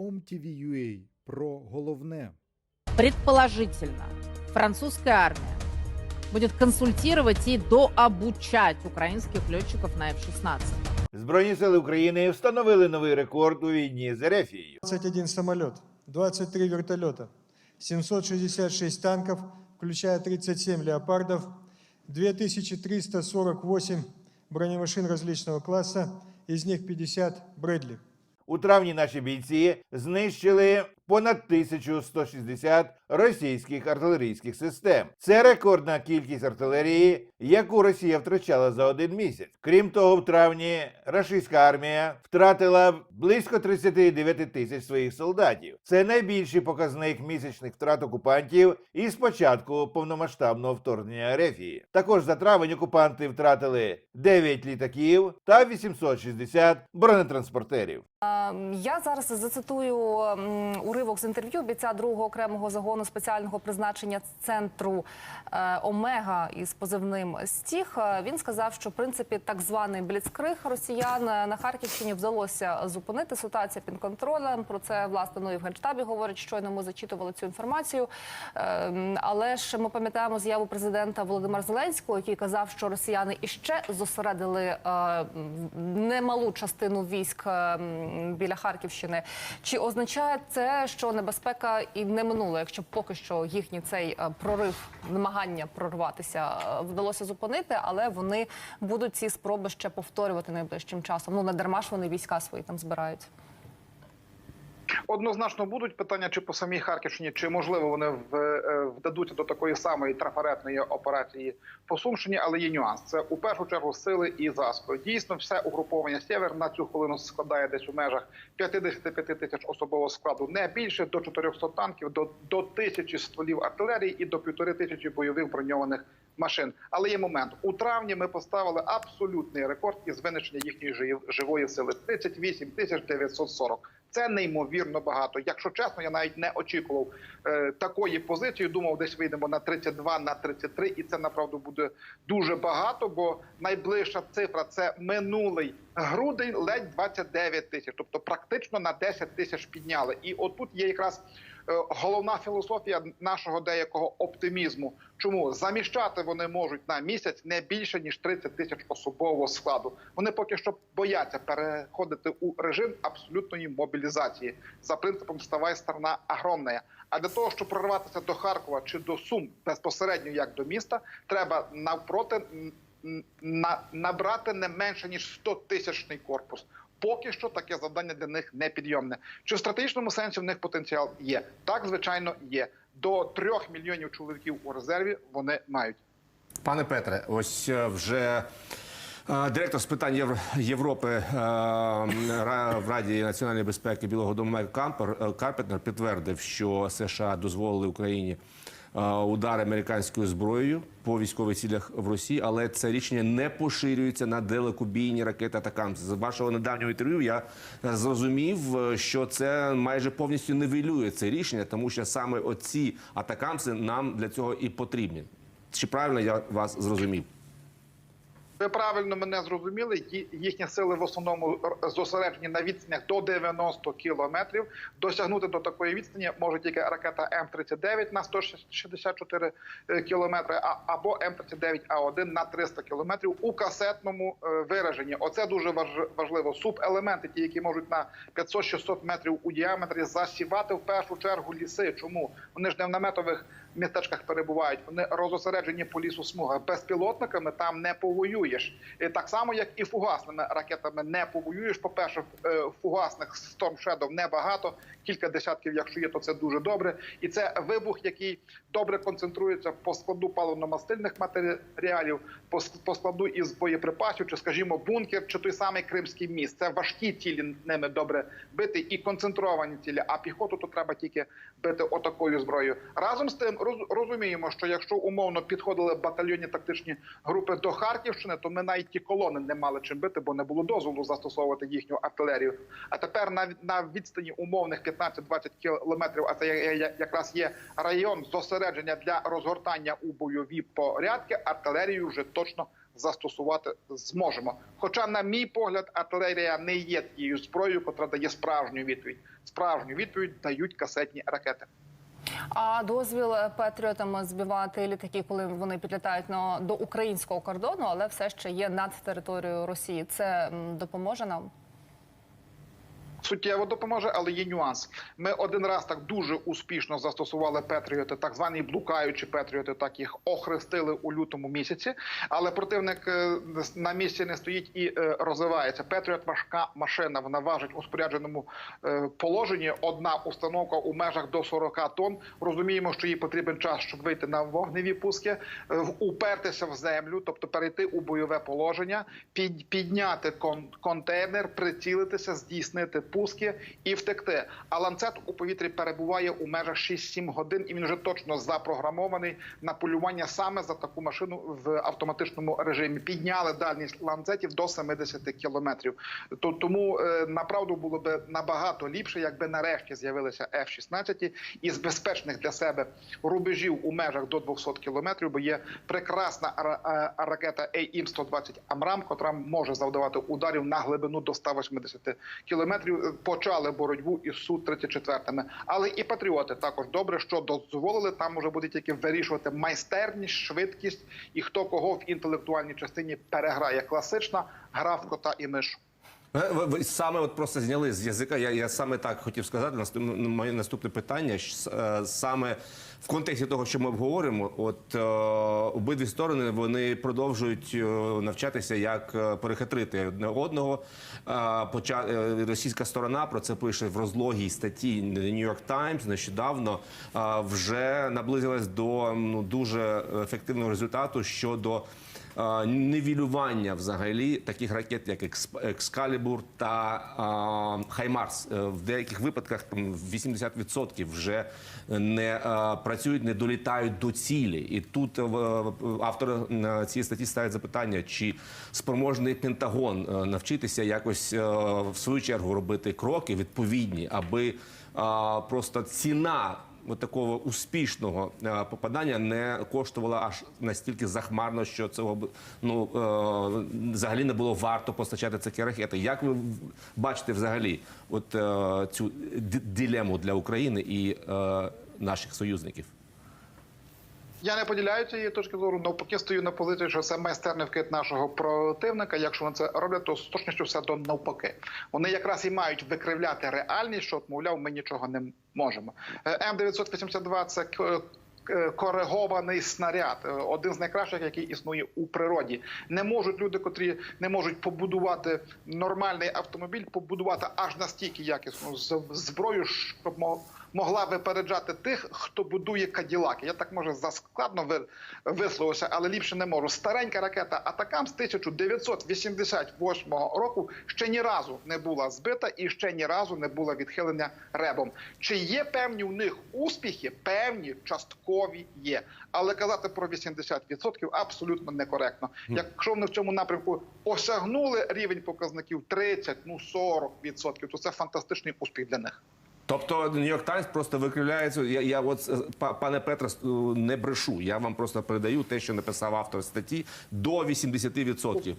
OMTV.ua про головне. Предположительно, французская армия будет консультировать и дообучать украинских летчиков на F-16. Збройні сили України встановили новий рекорд у війні з Ерефією. 21 самолет, 23 вертолета, 766 танков, включая 37 леопардов, 2348 бронемашин различного класса, из них 50 Брэдли. У травні наші бійці знищили понад 1160 російських артилерійських систем. Це рекордна кількість артилерії, яку Росія втрачала за один місяць. Крім того, в травні російська армія втратила близько 39 тисяч своїх солдатів. Це найбільший показник місячних втрат окупантів із початку повномасштабного вторгнення Рефії. Також за травень окупанти втратили 9 літаків та 860 бронетранспортерів. Ем, Я зараз зацитую м, уривок з інтерв'ю бійця другого окремого загону спеціального призначення центру е, Омега із позивним Стіг. Е, Він сказав, що в принципі так званий бліцкриг росіян е, на Харківщині вдалося зупинити ситуацію під контролем. Про це власне ну і в генштабі говорять. Щойно ми зачитували цю інформацію. Ем, Але ж ми пам'ятаємо заяву президента Володимира Зеленського, який казав, що росіяни іще зосередили немалу частину військ е, біля Харківщини. Чи означає це, що небезпека і не минула, якщо поки що їхній цей е, прорив, намагання прорватися е, вдалося зупинити, але вони будуть ці спроби ще повторювати найближчим часом. Ну не дарма ж вони війська свої там збирають. Однозначно будуть питання, чи по самій Харківщині, чи можливо вони е, вдадуться до такої самої трафаретної операції по Сумщині, але є нюанс. Це у першу чергу сили і засоби. Дійсно, все угруповання «Сєвер» на цю хвилину складає десь у межах 55 тисяч особового складу, не більше до 400 танків, до, до тисячі стволів артилерії і до півтори тисячі бойових броньованих машин. Але є момент у травні. Ми поставили абсолютний рекорд із винищення їхньої жив- живої сили 38 тисяч 940. Це неймовірно багато. Якщо чесно, я навіть не очікував е, такої позиції. Думав, десь вийдемо на 32, на 33, і це направду буде дуже багато. Бо найближча цифра це минулий грудень, ледь 29 тисяч, тобто практично на 10 тисяч підняли. І отут є якраз головна філософія нашого деякого оптимізму. Чому заміщати вони можуть на місяць не більше ніж 30 тисяч особового складу. Вони поки що бояться переходити у режим абсолютної мобілізації за принципом «ставай сторона огромна». А для того, щоб прорватися до Харкова чи до Сум безпосередньо як до міста, треба навпроти на, набрати не менше ніж 100 тисячний корпус. Поки що таке завдання для них непідйомне. Чи в стратегічному сенсі в них потенціал є? Так, звичайно, є. До трьох мільйонів чоловіків у резерві вони мають. Пане Петре, ось е, вже е, директор з питань Євро- Європи е, в Раді національної безпеки Білого Дому Майк Карпетнер підтвердив, що США дозволили Україні удари американською зброєю по військових цілях в Росії, але це рішення не поширюється на далекобійні ракети атакам. З вашого недавнього інтерв'ю я е, зрозумів, е, що це майже повністю невілює це рішення, тому що саме оці атакамси нам для цього і потрібні. Чи правильно я вас зрозумів? Ви правильно мене зрозуміли. Їхні сили в основному зосереджені на відстанях до 90 кілометрів. Досягнути до такої відстані може тільки ракета М-39 на 164 е, кілометри, а- або М-39А1 на 300 кілометрів у касетному е, вираженні. Оце дуже важ- важливо. Субелементи, ті, які можуть на 500-600 метрів у діаметрі засівати в першу чергу ліси. Чому вони ж не в наметових містечках перебувають? Вони розосереджені по лісу смуга. Безпілотниками там не повоюєш. І так само, як і фугасними ракетами не повоюєш. По перше, фугасних Storm Shadow небагато, кілька десятків, якщо є, то це дуже добре. І це вибух, який добре концентрується по складу паливно-мастильних матеріалів, по, складу із боєприпасів, чи, скажімо, бункер, чи той самий Кримський міст. Це важкі цілі ними добре бити і концентровані цілі. А піхоту то треба тільки бити отакою зброєю. Разом з тим розуміємо, що якщо умовно підходили батальйонні тактичні групи до Харківщини, то ми навіть ті колони не мали чим бити, бо не було дозволу застосовувати їхню артилерію. А тепер на, на відстані умовних 15-20 кілометрів, а це якраз є район зосередження для розгортання у бойові порядки. Артилерію вже точно застосувати зможемо. Хоча, на мій погляд, артилерія не є тією зброєю, котра дає справжню відповідь. Справжню відповідь дають касетні ракети. А дозвіл патріотам збивати літаки, коли вони підлітають на до українського кордону, але все ще є над територією Росії. Це допоможе нам. Суттєво допоможе, але є нюанс. Ми один раз так дуже успішно застосували Петріоти, так звані блукаючі Петріоти, так їх охрестили у лютому місяці. Але противник е, на місці не стоїть і е, розвивається. Петріот важка машина. Вона важить у спорядженому е, положенні. Одна установка у межах до 40 тонн. Розуміємо, що їй потрібен час, щоб вийти на вогневі пуски, упертися в землю, тобто перейти у бойове положення, під, підняти контейнер, прицілитися, здійснити пуски і втекти. А ланцет у повітрі перебуває у межах 6-7 годин, і він вже точно запрограмований на полювання саме за таку машину в автоматичному режимі. Підняли дальність ланцетів до 70 кілометрів. То- Тому е, направду було би набагато ліпше, якби нарешті з'явилися F-16 із безпечних для себе рубежів у межах до 200 кілометрів, бо є прекрасна е, ракета AIM-120 Амрам, котра може завдавати ударів на глибину до 180 кілометрів. Почали боротьбу із су 34 але і патріоти також добре, що дозволили. Там може буде тільки вирішувати майстерність, швидкість і хто кого в інтелектуальній частині переграє. Класична гра в кота і мишу. Ви, ви, ви саме от просто зняли з язика. Я, я саме так хотів сказати. Наступ, ну, моє наступне питання е, саме в контексті того, що ми обговоримо. От е, обидві сторони вони продовжують е, навчатися, як е, перехитрити одне одного. Е, поча, е, російська сторона про це пише в розлогій статті New York Times нещодавно. е, вже наблизилась до ну, дуже ефективного результату щодо. Е, Нівелювання взагалі таких ракет, як «Експ- Екскалібур та е, Хаймарс, Е, в деяких випадках там 80% вже не е, працюють, не долітають до цілі. І тут е, в- автори е, цієї статті ставить запитання, чи спроможний Пентагон е, навчитися якось е, в свою чергу робити кроки відповідні, аби е, просто ціна от такого успішного е, попадання не коштувала аж настільки захмарно, що цього ну е, взагалі не було варто постачати такі ракети. Як ви бачите взагалі от е, цю дилему для України і наших союзників? Я не поділяю цієї точки зору, навпаки стою на позиції, що це майстерний вкид нашого противника. Якщо вони це роблять, то з точністю все до навпаки. Вони якраз і мають викривляти реальність, що мовляв, ми нічого не можемо. М 982 це к- к- коригований снаряд, е, один з найкращих, який існує у природі. Не можуть люди, котрі не можуть побудувати нормальний автомобіль, побудувати аж настільки якісну зброю, щоб мо- могла випереджати тих, хто будує каділаки. Я так може заскладно ви- висловився, але ліпше не можу. Старенька ракета Атакам з 1988 року ще ні разу не була збита і ще ні разу не була відхилена ребом. Чи є певні у них успіхи? Певні часткові є, але казати про 80% абсолютно некоректно. Якщо вони в цьому напрямку осягнули рівень показників 30, ну 40%, то це фантастичний успіх для них. Тобто Нью-Йорк Таймс просто викривляється. Я, я от е, па- пане Петре е, не брешу. Я вам просто передаю те, що написав автор статті до 80%.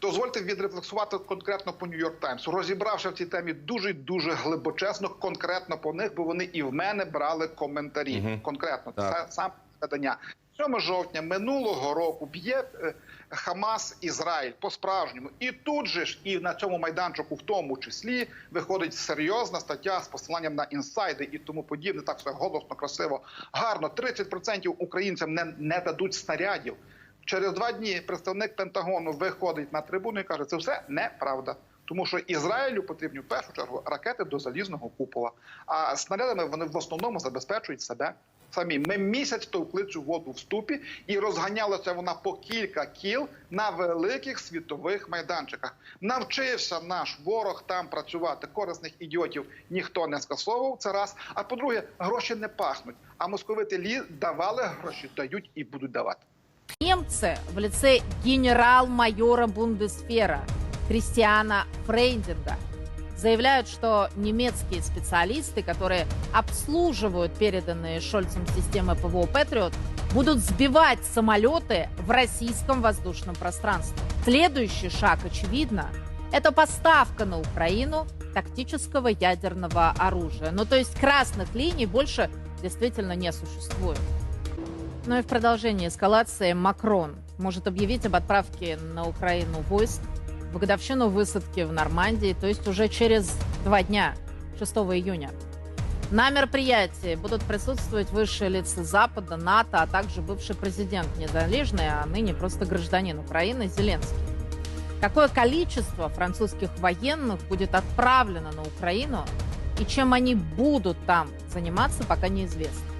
Дозвольте відрефлексувати конкретно по Нью-Йорк Таймс, розібравши в цій темі дуже дуже глибочесно, конкретно по них, бо вони і в мене брали коментарі. Мгм. Конкретно Так. це сам видання. 7 жовтня минулого року б'є е, Хамас Ізраїль по справжньому, і тут же ж і на цьому майданчику, в тому числі, виходить серйозна стаття з посиланням на інсайди і тому подібне. Так все голосно, красиво, гарно. 30% українцям не, не дадуть снарядів. Через два дні представник Пентагону виходить на трибуну і каже, це все неправда. Тому що Ізраїлю потрібні в першу чергу ракети до залізного купола. А снарядами вони в основному забезпечують себе самі. Ми місяць товкли цю воду в ступі, і розганялася вона по кілька кіл на великих світових майданчиках. Навчився наш ворог там працювати. Корисних ідіотів ніхто не скасовував. Це раз. А по-друге, гроші не пахнуть. А московити лі давали гроші, дають і будуть давати. Немцы в лице генерал-майора Бундесфера Кристиана Фрейдинга заявляют, что немецкие специалисты, которые обслуживают переданные Шольцем системы ПВО «Патриот», будут сбивать самолеты в российском воздушном пространстве. Следующий шаг, очевидно, это поставка на Украину тактического ядерного оружия. Ну, то есть красных линий больше действительно не существует. Ну и в продолжении эскалации Макрон может объявить об отправке на Украину войск в годовщину высадки в Нормандии, то есть уже через два дня, 6 июня. На мероприятии будут присутствовать высшие лица Запада, НАТО, а также бывший президент незалежный, а ныне просто гражданин Украины Зеленский. Какое количество французских военных будет отправлено на Украину и чем они будут там заниматься, пока неизвестно.